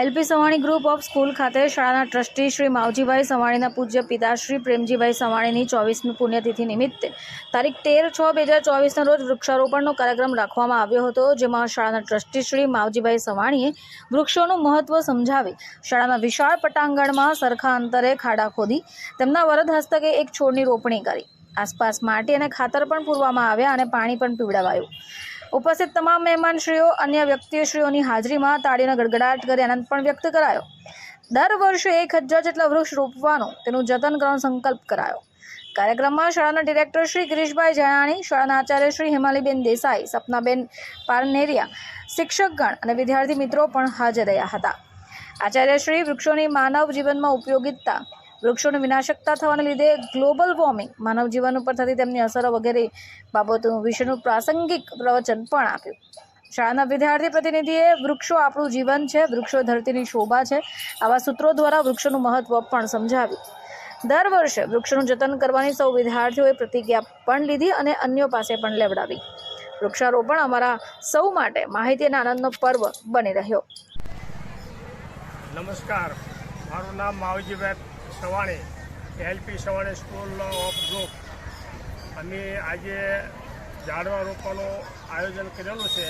LP Savani group of school ખાતે શાળાના trustee Shri Mavjibhai સવાણીના પૂજ્ય પિતાશ્રી પ્રેમજીભાઈ સવાણીની ચોવીસમી પુણ્યતિથિ નિમિત્તે તારીખ તેર છ બે હજાર ચોવીસના રોજ વૃક્ષારોપણનો કાર્યક્રમ રાખવામાં આવ્યો હતો, જેમાં શાળાના ટ્રસ્ટી શ્રી માવજીભાઈ સવાણીએ વૃક્ષોનું મહત્વ સમજાવી શાળાના વિશાળ પટાંગણમાં સરખા અંતરે ખાડા ખોદી તેમના વરદ હસ્તકે એક છોડની રોપણી કરી. આસપાસ માટી અને ખાતર પણ પૂરવામાં આવ્યા અને પાણી પણ પીવડાવાયું. ઉપસ્થિત તમામ મહેમાનશ્રીઓ, અન્ય વ્યક્તિશ્રીઓની હાજરીમાં તાળીનો ગડગડાટ કરી આનંદ પણ વ્યક્ત કરાયો. દર વર્ષે એક હજાર જેટલા વૃક્ષ રોપવાનો તેનું જતન કરવાનો સંકલ્પ કરાયો. કાર્યક્રમમાં શાળાના ડિરેક્ટર શ્રી ગિરીશભાઈ જયાણી, શાળાના આચાર્ય શ્રી હિમાલીબેન દેસાઈ, સપનાબેન પારનેરિયા, શિક્ષકગણ અને વિદ્યાર્થી મિત્રો પણ હાજર રહ્યા હતા. આચાર્યશ્રી વૃક્ષોની માનવ જીવનમાં ઉપયોગિતતા વૃક્ષોની વિનાશકતા થવાને લીધે ગ્લોબલ વોર્મિંગ માનવ જીવન ઉપર થતી તેમની અસરો વગેરે બાબતો વિશેનું પ્રાસંગિક પ્રવચન પણ આપ્યું. શાળાના વિદ્યાર્થી પ્રતિનિધિએ, વૃક્ષો આપણું જીવન છે, વૃક્ષો ધરતીની શોભા છે. આવા સૂત્રો દ્વારા વૃક્ષોનું મહત્વ પણ સમજાવ્યું. દર વર્ષે વૃક્ષોનું જતન કરવાની સૌ વિદ્યાર્થીઓએ પ્રતિજ્ઞા પણ લીધી અને અન્યો પાસે પણ લેવડાવી. વૃક્ષારોપણ અમારા સૌ માટે માહિતી અને આનંદનો પર્વ બની રહ્યો. નમસ્કાર. મારું નામ Mavjibhai Savani LP Savani school of group અમે આજે ઝાડવા રોપવાનું આયોજન કરેલું છે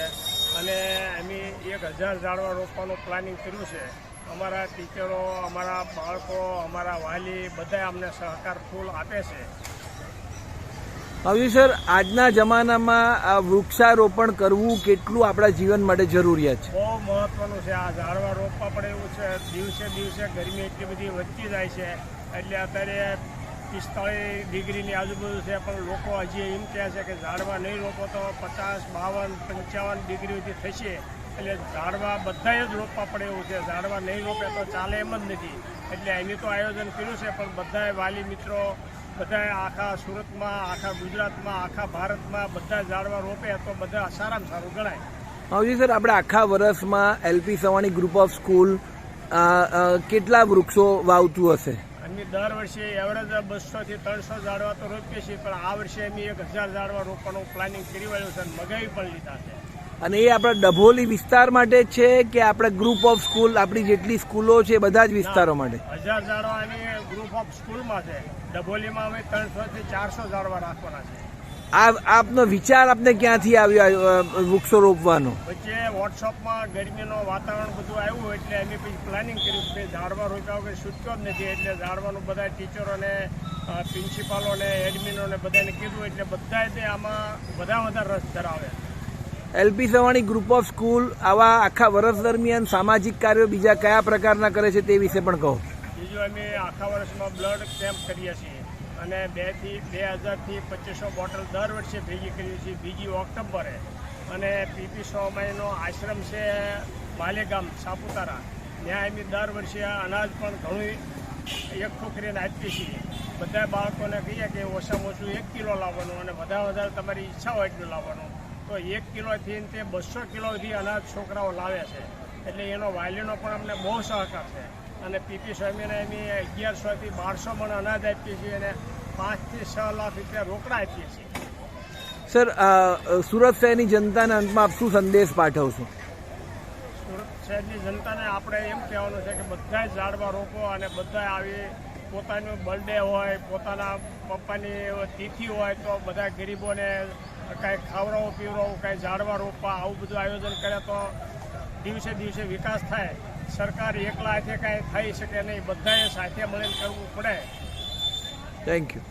અને અમે એક હજાર ઝાડવા રોપવાનું પ્લાનિંગ કર્યું છે. અમારા ટીચરો અમારા બાળકો, અમારા વાલી બધા અમને સહકાર ફૂલ આપે છે. ભાવજી સર, આજના જમાનામાં આ વૃક્ષારોપણ કરવું કેટલું આપણા જીવન માટે જરૂરિયાત છે? બહુ મહત્વનું છે. આ ઝાડવા રોપવા પડે એવું છે. દિવસે દિવસે ગરમી એટલી બધી વધતી જાય છે. એટલે અત્યારે પિસ્તાળીસ ડિગ્રીની આજુબાજુ છે, પણ લોકો હજી એમ કહે છે કે ઝાડવા નહીં રોપો તો પચાસ, બાવન, પંચાવન ડિગ્રી સુધી થશે. એટલે ઝાડવા બધાએ જ રોપવા પડે એવું છે. ઝાડવા નહીં રોપે તો ચાલે એમ જ નથી. એટલે એની તો આયોજન કર્યું છે, પણ બધાએ વાલી મિત્રો બધાએ આખા સુરતમાં આખા ગુજરાતમાં આખા ભારતમાં બધા ઝાડવા રોપે તો બધા સારામાં સારું ગણાય. ભાવજી સર આપણે આખા વર્ષમાં LP Savani group of school કેટલા વૃક્ષો વાવતું હશે? અમે દર વર્ષે એવરેજ બસો થી ત્રણસો ઝાડવા તો રોપીએ છીએ પણ આ વર્ષે અમે એક હજાર ઝાડવા રોપવાનું પ્લાનિંગ કરી વાળ્યું છે અને મગાવી પણ લીધા છે. અને એ આપણા ડભોલી વિસ્તાર માટે છે કે આપણે ગ્રુપ ઓફ સ્કૂલ આપણી જેટલી સ્કૂલો છે બધા જ વિસ્તારો માટે. હજાર ઝાડવા એની ગ્રુપ ઓફ સ્કૂલમાં છે. ડભોલીમાં અમે ત્રણસો થી ચારસો ઝાડવા રાખવાના છે. આ આપનો વિચાર આપને ક્યાંથી આવ્યો વૃક્ષો રોપવાનો? વચ્ચે વોટ્સઅપમાં ગરમીનો વાતાવરણ બધું આવ્યું એટલે એની પછી પ્લાનિંગ કર્યું કે ઝાડવા રોપ્યા વગર છૂટકો જ નથી. એટલે ઝાડવાનું બધા ટીચરોને પ્રિન્સિપાલોને એડમિનોને બધાને કીધું એટલે બધાએ તે આમાં બધા વધારે રસ ધરાવે. LP Savani group of school આવા આખા વર્ષ દરમિયાન સામાજિક કાર્યો બીજા કયા પ્રકારના કરે છે તે વિશે પણ કહો. બીજું અમે આખા વર્ષમાં બ્લડ કેમ્પ કરીએ છીએ અને બેથી બે હજારથી પચીસો બોટલ દર વર્ષે ભેગી કરીએ છીએ. બીજી ઓક્ટોબરે અને પીપી સ્વામીનો આશ્રમ છે માલેગામ, સાપુતારા. ત્યાં અમે દર વર્ષે અનાજ પણ ઘણું એકઠું કરીને આપીએ છીએ. બધા બાળકોને કહીએ કે ઓછામાં ઓછું એક કિલો લાવવાનું અને વધારે વધારે તમારી ઈચ્છા હોય એટલું લાવવાનું. તો એક કિલોથી તે બસો કિલોથી અનાજ છોકરાઓ લાવે છે. એટલે એનો વાલીનો પણ અમને બહુ સહકાર છે. અને પીપી સ્વામીને એમની અગિયારસોથી બારસો મણ અનાજ આપીએ છીએ અને પાંચથી છ લાખ રૂપિયા રોકડા આપીએ છીએ. સર સુરત શહેરની જનતાને અંતમાં આપ શું સંદેશ પાઠવશો? સુરત શહેરની જનતાને આપણે એમ કહેવાનું છે કે બધા ઝાડવા રોકો અને બધા આવી પોતાનું બર્થડે હોય પોતાના પપ્પાની તિથિ હોય તો બધા ગરીબોને કાંઈ ખાવડાવું પીવડાવું કાંઈ ઝાડવા રોપવા આવું બધું આયોજન કરે તો દિવસે દિવસે વિકાસ થાય. સરકાર એકલા હાથે કાંઈ થઈ શકે નહીં. બધાએ સાથે મળીને કરવું પડે. થેન્ક યુ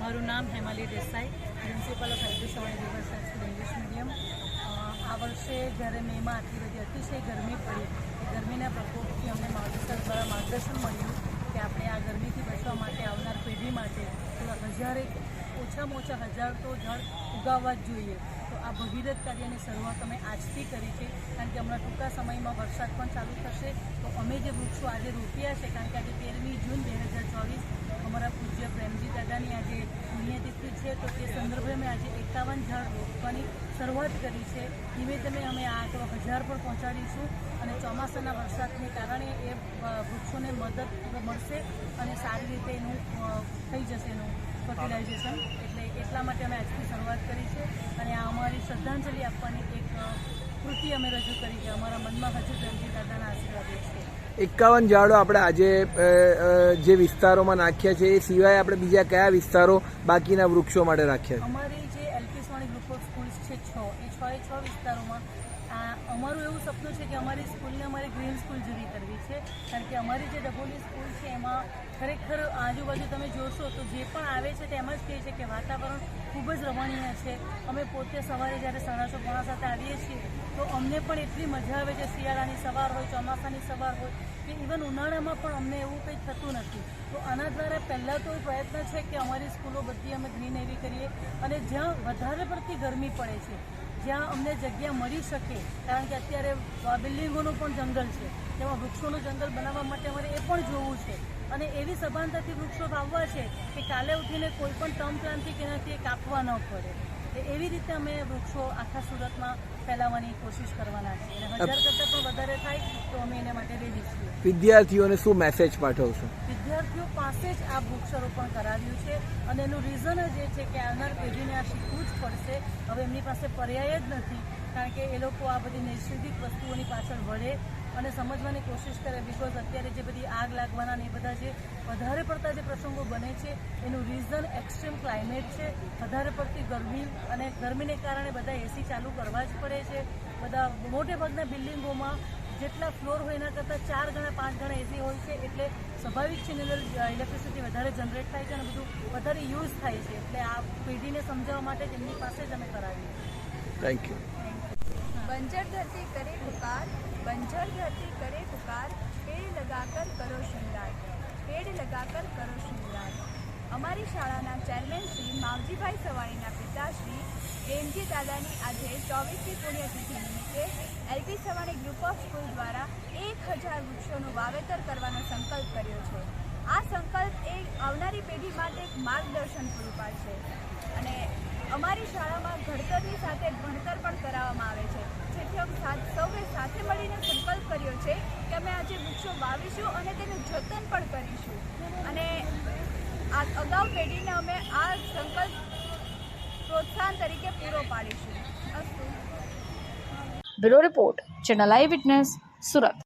મારું નામ Hemali Desai principal of LP Savani rivers school English medium. આ વર્ષે જ્યારે મેમાં આટલી બધી અતિશય ગરમી પડી ગરમીના પ્રકોપથી અમને માર્ગદર્શન દ્વારા માર્ગદર્શન મળ્યું. કે આપણે આ ગરમીથી બચવા માટે આવનાર પેઢી માટે થોડા હજારે ઓછામાં ઓછા હજાર તો ઝાડ ઉગાવવા જ જોઈએ. તો આ ભગીરથ કાર્યની શરૂઆત અમે આજથી કરી છે. કારણ કે હમણાં ટૂંકા સમયમાં વરસાદ પણ ચાલુ થશે. તો અમે જે વૃક્ષો આજે રોપ્યા છે, કારણ કે આજે તેરમી જૂન બે હજાર ચોવીસ અમારા પૂજ્ય પ્રેમજી દાદાની આજે પુણ્યતિથિ છે, તો તે સંદર્ભે અમે આજે એકાવન ઝાડ રોપવાની શરૂઆત કરી છે. ધીમે ધીમે અમે આ આંકડો હજાર પર પહોંચાડીશું અને ચોમાસાના વરસાદને કારણે એ વૃક્ષોને મદદ મળશે અને સારી રીતે એનું થઈ જશે એનું ફર્ટિલાઇઝેશન એટલે એટલા માટે અમે આજથી શરૂઆત કરી છે અને આ અમારી શ્રદ્ધાંજલિ આપવાની એક કૃતિ અમે રજૂ કરી છે અમારા મનમાં હજુ પ્રેમજી દાદાના એકાવન ઝાડો આપણે આજે જે વિસ્તારોમાં નાખ્યા છે, એ સિવાય આપણે બીજા કયા વિસ્તારો બાકીના વૃક્ષો માટે રાખ્યા છે? સ્કૂલ્સ છે છ. એ છ એ છ વિસ્તારોમાં. આ અમારું એવું સપનું છે કે અમારી સ્કૂલને અમારે ગ્રીન સ્કૂલ જેવી કરવી છે. કારણ કે અમારી જે ડભોલી સ્કૂલ છે એમાં ખરેખર આજુબાજુ તમે જોશો તો જે પણ આવે છે તે જ કહે છે કે વાતાવરણ ખૂબ જ રમણીય છે. અમે પોતે સવારે જ્યારે સાડા છ પોણા સાથે આવીએ છીએ, તો અમને પણ એટલી મજા આવે છે. શિયાળાની સવાર હોય, ચોમાસાની સવાર હોય, કે ઇવન ઉનાળામાં પણ અમને એવું કંઈ થતું નથી. તો આના દ્વારા પહેલાં તો પ્રયત્ન છે કે અમારી સ્કૂલો બધી અમે ગ્રીન એવી કરીએ. અને જ્યાં વધારે પડતી ગરમી પડે છે, જ્યાં અમને જગ્યા મળી શકે, કારણ કે અત્યારે બિલ્ડિંગોનું પણ જંગલ છે, તેમાં વૃક્ષોનું જંગલ બનાવવા માટે અમારે એ પણ જોવું છે. અને એવી સભાનતાથી વૃક્ષો વાવવા છે કે કાલે ઉઠીને કોઈ પણ ટર્મ પ્લાનથી કે કાપવા ન પડે. એવી રીતે અમે વૃક્ષો આખા સુરતમાં ફેલાવવાની કોશિશ કરવાના છીએ. અને હજાર કરતાં પણ વધારે થાય તો અમે એના માટે રેડી છીએ. વિદ્યાર્થીઓને શું મેસેજ પાઠવશો? વિદ્યાર્થીઓ પાસે જ આ વૃક્ષારોપણ કરાવ્યું છે અને એનું રીઝન જ એ છે કે આવનાર પેઢીને આ શીખવું જ પડશે. હવે એમની પાસે પર્યાય જ નથી. કારણ કે એ લોકો આ બધી નૈસર્ગિક વસ્તુઓની પાછળ વળે અને સમજવાની કોશિશ કરે બિકોઝ અત્યારે જે બધી આગ લાગવાના ને એ બધા જે વધારે પડતા જે પ્રસંગો બને છે એનું રીઝન એક્સ્ટ્રીમ ક્લાઇમેટ છે. વધારે પડતી ગરમી અને ગરમીને કારણે બધા એસી ચાલુ કરવા જ પડે છે. બધા મોટેભાગના બિલ્ડિંગોમાં જેટલા ફ્લોર હોય એના કરતાં ચાર ગણા પાંચ ગણા એસી હોય છે એટલે સ્વાભાવિક છે એની અંદર ઇલેક્ટ્રિસિટી વધારે જનરેટ થાય છે અને બધું વધારે યુઝ થાય છે. એટલે આ પેઢીને સમજાવવા માટે તેમની પાસે જ અમે કરાવીએ થેન્ક યુ બંજર ધરતી કરી પુકાર બંજર ધરતી કરે પુકાર, પેડ લગાકર કરો શિંગાર, પેડ લગાકર કરો શિંગાર. અમારી શાળાના ચેરમેન શ્રી માવજીભાઈ સવાણીના પિતાશ્રી પ્રેમજી દાદાની આજે ચોવીસમી પુણ્યતિથિ નિમિત્તે LP Savani group of school દ્વારા એક હજાર વૃક્ષોનું વાવેતર કરવાનો સંકલ્પ કર્યો છે. આ સંકલ્પ એ આવનારી પેઢી માટે એક માર્ગદર્શન પૂરું પાડશે. અને અમારી શાળામાં ઘડતરની સાથે ભણતર પણ કરાવવામાં આવે છે. જેથી અમે સૌએ સાથે મળીને સંકલ્પ કર્યો છે કે અમે આજે વૃક્ષો વાવીશું અને તેનું જતન પણ કરીશું. અને આ અગાઉ પેઢીને અમે આ સંકલ્પ પ્રોત્સાહન તરીકે પૂરો પાડીશું. અસ્તુ. Bureau report, channel eye witness, Surat.